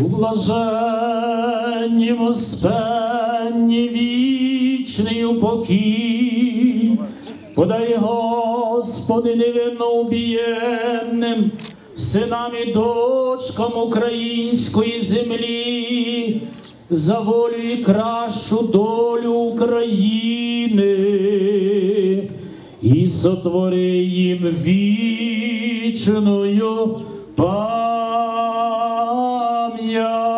У блаженнім успенні вічний упокій, подай, Господи, невинно убієнним, синам і дочкам української землі, за волю і кращу долю України, і сотвори їм вічною пам'ять. Yeah.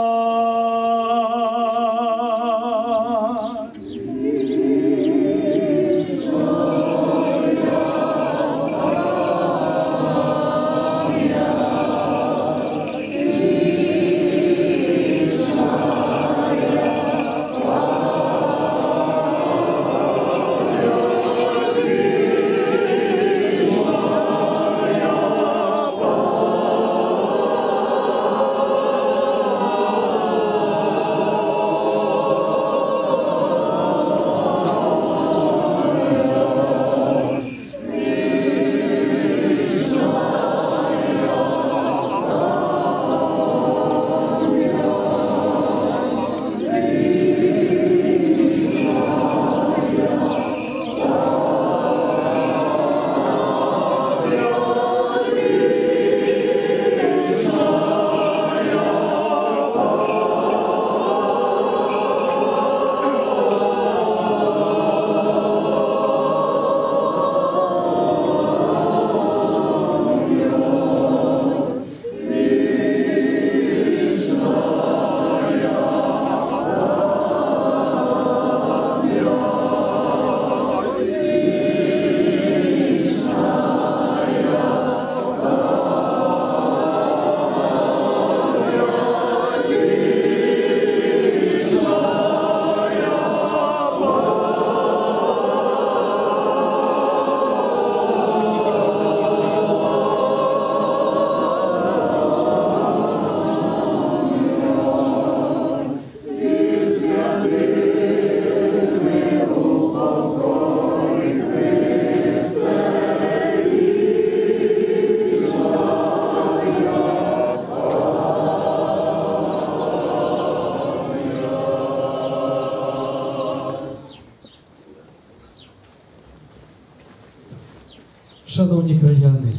Шановні краяни,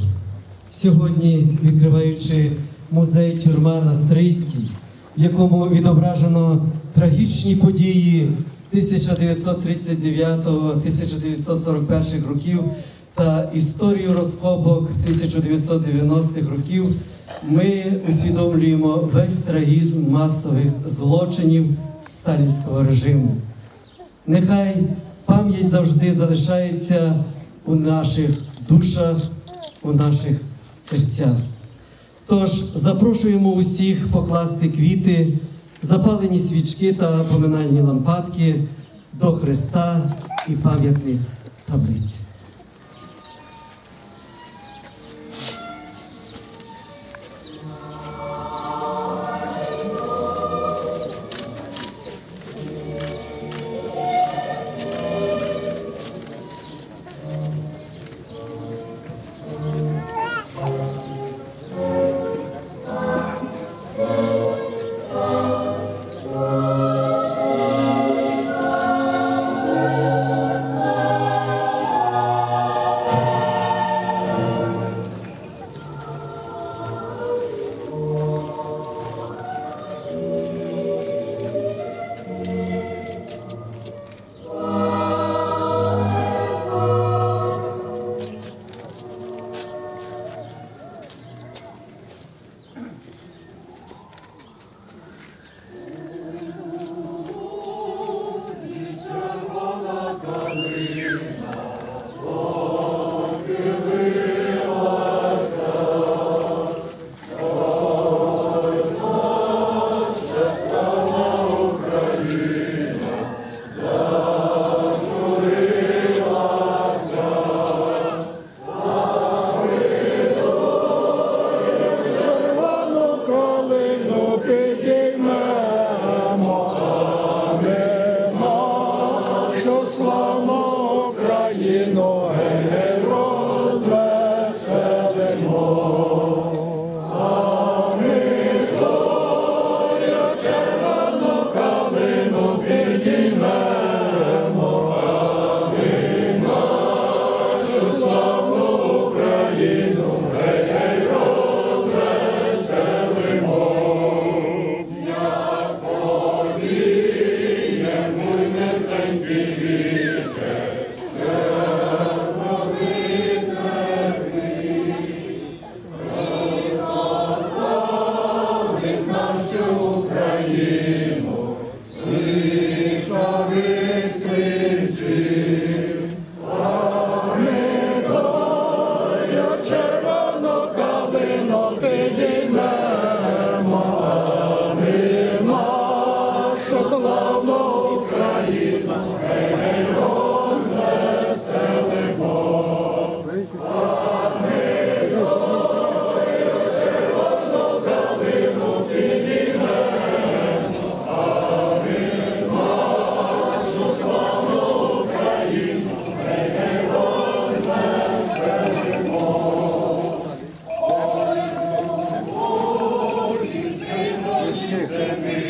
сьогодні відкриваючи музей тюрма на Стрийській, в якому відображено трагічні події 1939-1941 років та історію розкопок 1990-х років, ми усвідомлюємо весь трагізм масових злочинів сталінського режиму. Нехай пам'ять завжди залишається у наших душах, у наших серцях. Тож запрошуємо усіх покласти квіти, запалені свічки та поминальні лампадки до Христа і пам'ятних таблиць. славну Україну. you.